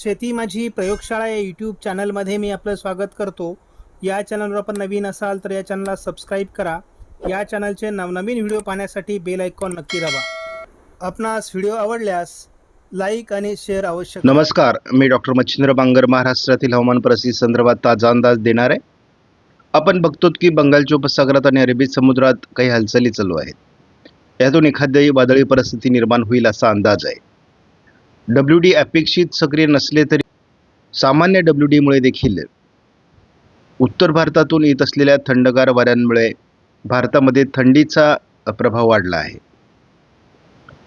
शेती माझी प्रयोगशाळा या यूट्यूब चॅनलमध्ये मी आपलं स्वागत करतो. या चॅनलवर आपण नवीन असाल तर या चॅनलला सबस्क्राईब करा. या चॅनलचे नवनवीन व्हिडिओ पाहण्यासाठी बेल आयकॉन नक्की दाबा. आपणास व्हिडिओ आवडल्यास लाईक आणि शेअर आवश्यक नमस्कार मी डॉक्टर मच्छिंद्र बांगर महाराष्ट्रातील हवामान परिस्थिती संदर्भात ताजा अंदाज देणार. आहे आपण बघतो की बंगालच्या उपसागरात आणि अरबी समुद्रात काही हालचाली चालू आहेत. यातून एखाद्याही वादळी परिस्थिती निर्माण होईल असा अंदाज आहे. डब्ल्यू डी अपेक्षित सक्रिय नसले तरी सामान्य डब्ल्यू डीमुळे देखील उत्तर भारतातून येत असलेल्या थंडगार वाऱ्यांमुळे भारतामध्ये थंडीचा प्रभाव वाढला आहे.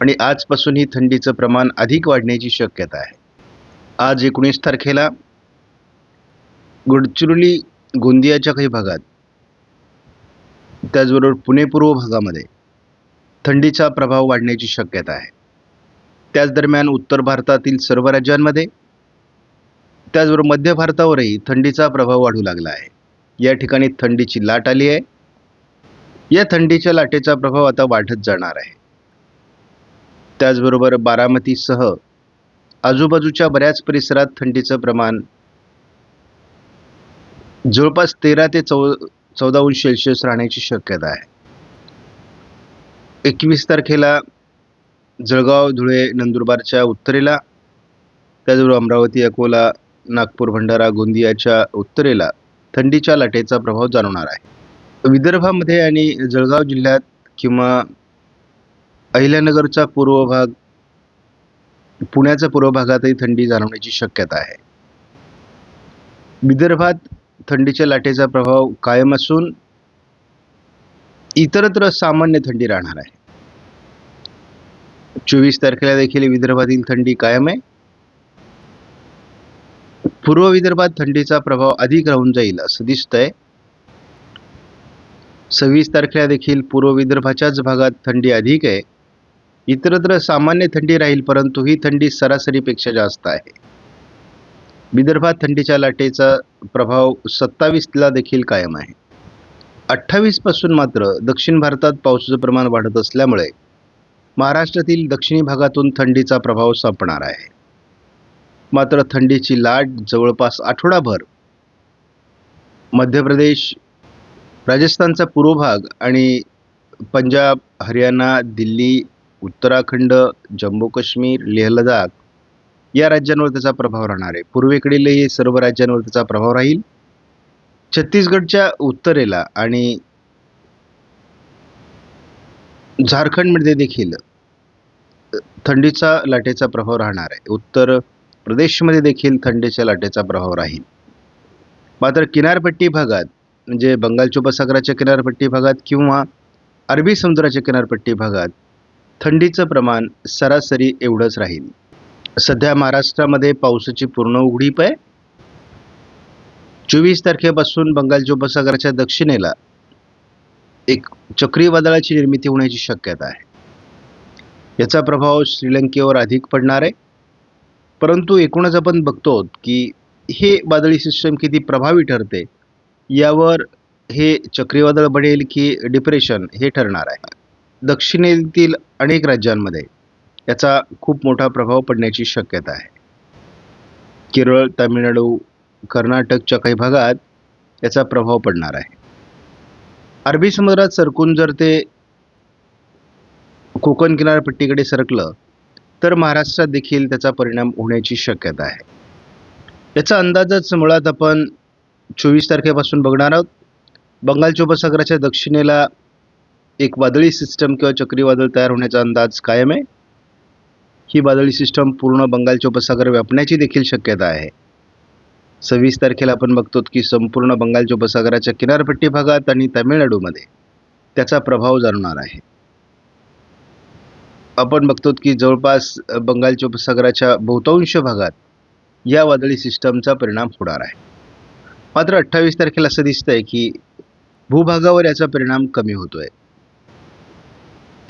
आणि आजपासून ही थंडीचं प्रमाण अधिक वाढण्याची शक्यता आहे. आज एकोणीस तारखेला गडचिरोली गोंदियाच्या काही भागात त्याचबरोबर पुणे पूर्व भागामध्ये थंडीचा प्रभाव वाढण्याची शक्यता आहे. त्याच दरम्यान उत्तर भारतातील सर्व राज्यांमध्ये त्याचबरोबर मध्य भारतावरही थंडीचा प्रभाव वाढू लागला आहे. या ठिकाणी थंडीची लाट आली आहे. या थंडीच्या लाटेचा प्रभाव आता वाढत जाणार आहे. त्याचबरोबर बारामतीसह आजूबाजूच्या बऱ्याच परिसरात थंडीचं प्रमाण जवळपास तेरा ते चौ चौदा अंश सेल्सिअस राहण्याची शक्यता आहे. एकवीस तारखेला जळगाव धुळे नंदुरबारच्या उत्तरेला त्याचबरोबर अमरावती अकोला नागपूर भंडारा गोंदियाच्या उत्तरेला थंडीच्या लाटेचा प्रभाव जाणवणार आहे. विदर्भामध्ये आणि जळगाव जिल्ह्यात किंवा अहिल्यानगरचा पूर्व भाग पुण्याच्या पूर्व भागातही थंडी जाणवण्याची शक्यता आहे. विदर्भात थंडीच्या लाटेचा प्रभाव कायम असून इतरत्र सामान्य थंडी राहणार आहे. चोवीस तारखेला देखील विदर्भातील थंडी कायम आहे. पूर्व विदर्भात थंडीचा प्रभाव अधिक राहून जाईल असं दिसतंय. सव्वीस तारखेला देखील पूर्व विदर्भाच्याच भागात थंडी अधिक आहे. इतरत्र सामान्य थंडी राहील परंतु ही थंडी सरासरीपेक्षा जास्त आहे. विदर्भात थंडीच्या लाटेचा प्रभाव सत्तावीसला देखील कायम आहे. अठ्ठावीसपासून मात्र दक्षिण भारतात पावसाचं प्रमाण वाढत असल्यामुळे महाराष्ट्रातील दक्षिणी भागातून थंडीचा प्रभाव संपणार आहे. मात्र थंडीची लाट जवळपास आठवडाभर मध्य प्रदेश राजस्थानचा पूर्व भाग आणि पंजाब हरियाणा दिल्ली उत्तराखंड जम्मू काश्मीर लेह लडाख या राज्यांवर त्याचा प्रभाव राहणार आहे. पूर्वेकडीलही सर्व राज्यांवर त्याचा प्रभाव राहील. छत्तीसगडच्या उत्तरेला आणि झारखंडमध्ये देखील थंडीचा लाटेचा प्रभाव राहणार आहे. उत्तर प्रदेशमध्ये देखील थंडीच्या लाटेचा प्रभाव राहील. मात्र किनारपट्टी भागात म्हणजे बंगालच्या उपसागराच्या किनारपट्टी भागात किंवा अरबी समुद्राच्या किनारपट्टी भागात थंडीचं प्रमाण सरासरी एवढंच राहील. सध्या महाराष्ट्रामध्ये पावसाची पूर्ण उघडीप आहे. चोवीस तारखेपासून बंगालच्या उपसागराच्या दक्षिणेला एक चक्रीवादळाची निर्मिती होण्याची शक्यता आहे. याचा प्रभाव श्रीलंकेवर अधिक पडणार आहे. परंतु एकूणच आपण बघतो की हे वादळी सिस्टम किती प्रभावी ठरते यावर हे चक्रीवादळ बनेल की डिप्रेशन हे ठरणार आहे. दक्षिणेतील अनेक राज्यांमध्ये याचा खूप मोठा प्रभाव पडण्याची शक्यता आहे. केरळ तामिळनाडू कर्नाटकच्या काही भागात याचा प्रभाव पडणार आहे. अरबी समुद्रात सरकून जर ते कोकण किनारपट्टीकडे सरकलं तर महाराष्ट्रात देखील त्याचा परिणाम होण्याची शक्यता आहे. याचा अंदाजच मुळात आपण चोवीस तारखेपासून बघणार आहोत. बंगालच्या उपसागराच्या दक्षिणेला एक वादळी सिस्टम किंवा चक्रीवादळ तयार होण्याचा अंदाज कायम आहे. ही वादळी सिस्टम पूर्ण बंगालच्या उपसागर व्यापण्याची देखील शक्यता आहे. सव्वीस तारखेला आपण बघतो की संपूर्ण बंगालच्या उपसागराच्या किनारपट्टी भागात आणि तामिळनाडूमध्ये त्याचा प्रभाव जाणवणार आहे. आपण बघतो की जवळपास बंगालच्या उपसागराच्या बहुतांश भागात या वादळी सिस्टमचा परिणाम होणार आहे. मात्र अठ्ठावीस तारखेला असं दिसतंय की भूभागावर याचा परिणाम कमी होतोय.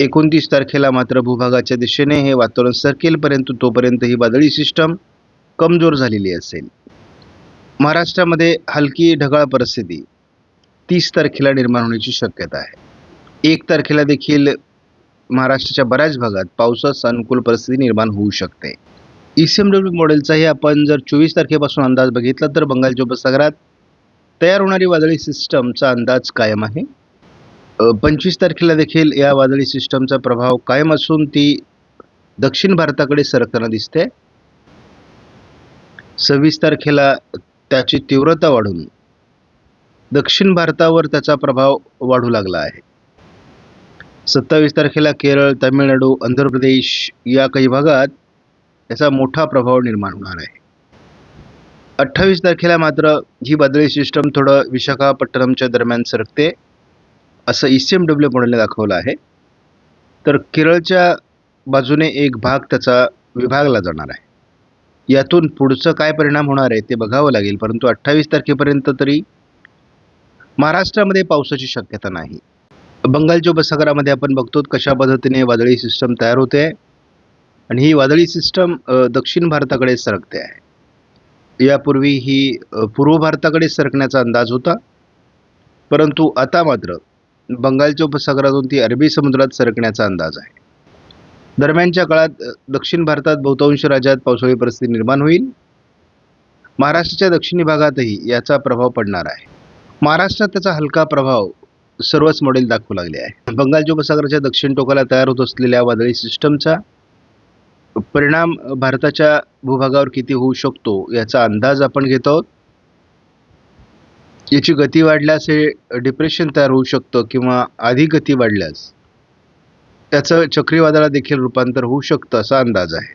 एकोणतीस तारखेला मात्र भूभागाच्या दिशेने हे वातावरण सरकेल परंतु तोपर्यंत ही वादळी सिस्टम कमजोर झालेली असेल. महाराष्ट्रामध्ये हलकी ढगाळ परिस्थिती तीस तारखेला निर्माण होण्याची शक्यता आहे. एक तारखेला देखील महाराष्ट्राच्या बऱ्याच भागात पावसास अनुकूल परिस्थिती निर्माण होऊ शकते. ई सी एम डब्ल्यू मॉडेलचाही आपण जर चोवीस तारखेपासून अंदाज बघितला तर बंगालच्या उपसागरात तयार होणारी वादळी सिस्टमचा अंदाज कायम आहे. पंचवीस तारखेला देखील या वादळी सिस्टमचा प्रभाव कायम असून ती दक्षिण भारताकडे सरकताना दिसते. सव्वीस तारखेला त्याची तीव्रता वाढून दक्षिण भारतावर त्याचा प्रभाव वाढू लागला आहे. सत्तावीस तारखेला केरळ तामिळनाडू आंध्र प्रदेश या काही भागात याचा मोठा प्रभाव निर्माण होणार आहे. अठ्ठावीस तारखेला मात्र ही वादळी सिस्टम थोडं विशाखापट्टणमच्या दरम्यान सरकते असं ई सी एम डब्ल्यू मॉडेलने दाखवलं आहे. तर केरळच्या बाजूने एक भाग त्याचा विभागला जाणार आहे. यातून पुढचं काय परिणाम होणार आहे ते बघावं लागेल. परंतु अठ्ठावीस तारखेपर्यंत तरी महाराष्ट्रामध्ये पावसाची शक्यता नाही. बंगालच्या उपसागरामध्ये आपण बघतो कशा पद्धतीने वादळी सिस्टम तयार होते आणि ही वादळी सिस्टम दक्षिण भारताकडे सरकते आहे. यापूर्वी ही पूर्व भारताकडे सरकण्याचा अंदाज होता. परंतु आता मात्र बंगालच्या उपसागरातून ती अरबी समुद्रात सरकण्याचा अंदाज आहे. दरम्यानच्या काळात दक्षिण भारतात बहुतांश राज्यात पावसाळी परिस्थिती निर्माण होईल. महाराष्ट्राच्या दक्षिणी भागातही याचा प्रभाव पडणार आहे. महाराष्ट्रात त्याचा हलका प्रभाव सर्वच मॉडेल दाखवू लागले आहे. बंगालच्या उपसागराच्या दक्षिण टोकाला तयार होत असलेल्या वादळी सिस्टमचा परिणाम भारताच्या भूभागावर किती होऊ शकतो याचा अंदाज आपण घेत आहोत. याची गती वाढल्यास हे डिप्रेशन तयार होऊ शकतं किंवा अधिक गती वाढल्यास. त्याचं चक्रीवादळात देखील रूपांतर होऊ शकतं असा अंदाज आहे.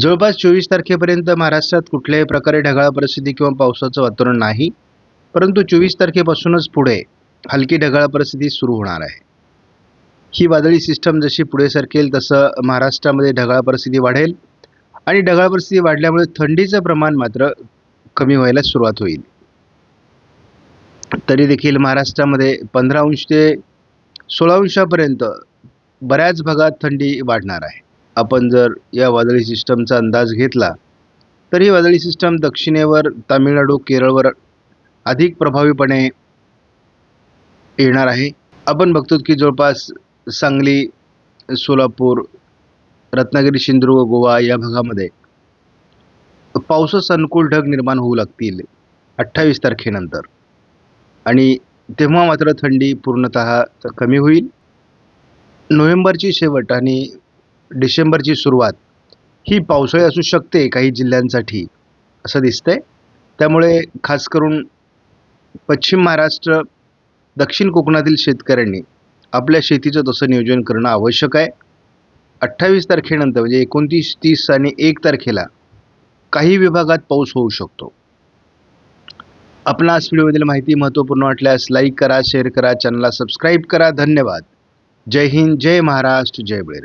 जवळपास चोवीस तारखेपर्यंत महाराष्ट्रात कुठल्याही प्रकारे ढगाळ परिस्थिती किंवा पावसाचं वातावरण नाही परंतु चोवीस तारखेपासूनच पुढे हलकी ढगाळ परिस्थिती सुरू होणार आहे. ही वादळी सिस्टम जशी पुढे सरकेल तसं महाराष्ट्रामध्ये ढगाळ परिस्थिती वाढेल आणि ढगाळ परिस्थिती वाढल्यामुळे थंडीचं प्रमाण मात्र कमी व्हायला सुरुवात होईल. तरी देखील महाराष्ट्रामध्ये पंधरा अंश ते सोळा अंशापर्यंत बऱ्याच भागात थंडी वाढणार आहे. आपण जर या वादळी सिस्टमचा अंदाज घेतला तर ही वादळी सिस्टम दक्षिणेवर तामिळनाडू केरळवर अधिक प्रभावीपणे येणार आहे. आपण बघतो की जवळपास सांगली सोलापूर रत्नागिरी सिंधुदुर्ग गोवा या भागामध्ये पावसास अनुकूल ढग निर्माण होऊ लागतील अठ्ठावीस तारखेनंतर. आणि तेव्हा मात्र थंडी पूर्णतः कमी होईल. नोव्हेंबरची शेवट आणि डिसेंबरची सुरुवात ही पावसाळी असू शकते काही जिल्ह्यांसाठी असं दिसतंय. त्यामुळे खास करून पश्चिम महाराष्ट्र दक्षिण कोकणातील शेतकऱ्यांनी आपल्या शेतीचं तसं नियोजन करणं आवश्यक आहे. अठ्ठावीस तारखेनंतर म्हणजे एकोणतीस तीस आणि एक तारखेला काही विभागात पाऊस होऊ शकतो. आपणास व्हिडिओमधील माहिती महत्त्वपूर्ण वाटल्यास लाईक करा शेअर करा चॅनलला सबस्क्राईब करा. धन्यवाद. जय हिंद जय महाराष्ट्र जय बळीराम